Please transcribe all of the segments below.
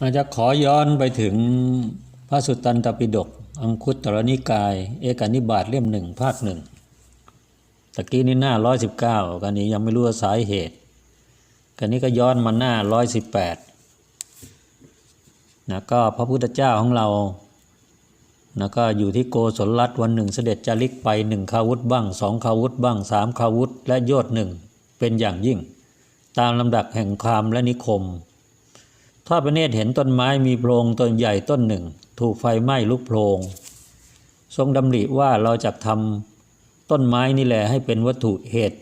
อาจจะขอย้อนไปถึงพระสุตตันตปิฎกอังคุตตรนิกาย เอกนิบาตเล่มหนึ่งภาคหนึ่งตะกี้นี่หน้าร้อยสิบเก้ากันนี้ยังไม่รู้ว่าสาเหตุกันนี้ก็ย้อนมาหน้าร้อยสิบแปดนะก็พระพุทธเจ้าของเรานะก็อยู่ที่โกศลรัฐวันหนึ่งเสด็จจาริกไปหนึ่งคาวุธบ้างสองคาวุธบ้างสามคาวุธและโยชน์หนึ่งเป็นอย่างยิ่ง ตามลำดับแห่งความและนิคม ทอดพระเนตรเห็นต้นไม้มีโพรงต้นใหญ่ต้นหนึ่ง ถูกไฟไหม้ลุกโพรง ทรงดำริว่าเราจะทำต้นไม้นี่แหละให้เป็นวัตถุเหตุ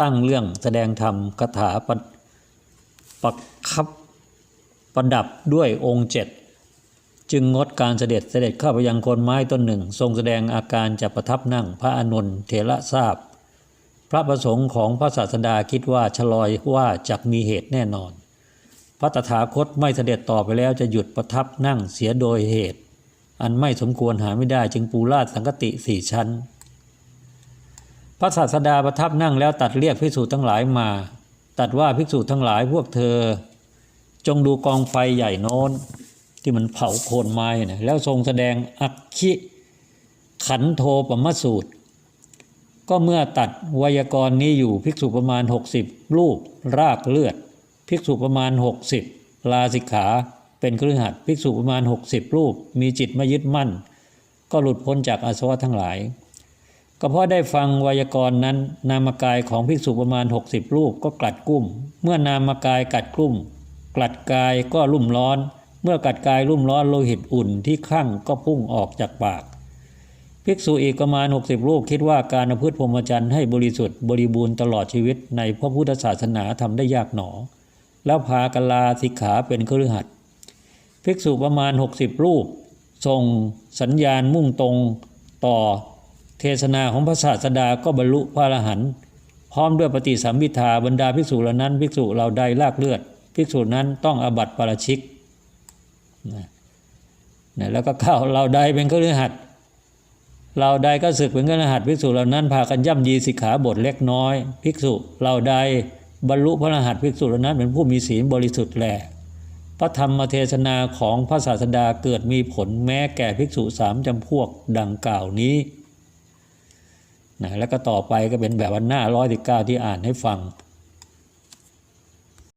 ตั้งเรื่องแสดงธรรมคาถาประประคับประดับด้วยองค์เจ็ดจึงงดการเสด็จเสด็จเข้าไปยังคนไม้ต้นหนึ่ง ทรงแสดงอาการจะประทับนั่งพระอานนเถระทราบ พระประสงค์ของพระศาสดาคิดว่าชลอยว่าจะมีเหตุแน่นอน ระตถาคตไม่เสด็จต่อไปแล้วจะหยุดประทับนั่งเสียโดยเหตุ อันไม่สมควรหาไม่ได้จึงปูราชสังกติสี่ชั้น พระศาสดาประทับนั่งแล้วตัดเรียกภิกษุทั้งหลายมา ตัดว่าภิกษุทั้งหลายพวกเธอ จงดูกองไฟใหญ่โน้น ที่มันเผาโคนไม้นะแล้วทรงแสดงอักขิขันโทปมสูตร ก็เมื่อตัดไวยากรณ์นี้อยู่ภิกษุประมาณ 60 รูปรากเลือด ภิกษุประมาณ 60 ลาสิกขาเป็นเครือขัดภิกษุประมาณ 60 รูป มีจิตไม่ยึดมั่น ก็หลุดพ้นจากอาสวะทั้งหลาย ก็เพราะได้ฟังไวยากรณ์นั้น นามกายของภิกษุประมาณ 60 รูปก็กลัดกุ้ม เมื่อนามกายกัดกลุ้ม กลัดกายก็รุ่มร้อน เมื่อกัดกายรุ่มร้อนโลหิตอุ่นที่ข้างก็พุ่งออกจากปาก ภิกษุอีกประมาณ 60 รูปคิดว่าการประพฤติพรหมจรรย์ให้บริสุทธิ์บริบูรณ์ตลอดชีวิตในพระพุทธศาสนาทำได้ยากหนอ แล้วพากันลาสิกขาเป็นคฤหัสถ์ภิกษุประมาณ 60 รูปทรงสัญญาณมุ่งตรงต่อเทศนาของพระศาสดาก็บรรลุพระอรหันต์พร้อมด้วยปฏิสัมพิทาบรรดาภิกษุเหล่านั้นภิกษุเราใดลากเลือด ภิกษุนั้นต้องอบัติปาราชิกนะนะแล้วก็เข้าเราใดเป็นคฤหัสถ์เราใดก็ศึกเป็นกรหัสภิกษุเหล่านั้นพากันย่ำยีสิกขาบทเล็กน้อย ภิกษุเราใด บรรลุพระรหัสภิกษุเหล่านั้นเป็นผู้มีศีลบริสุทธิ์แลพระธรรมเทศนาของพระศาสดาเกิดมีผลแม้แก่ภิกษุสามจำพวกดังกล่าวนี้นะแล้วก็ต่อไปก็เป็นแบบวันหน้าร้อยสิบเก้าที่อ่านให้ฟัง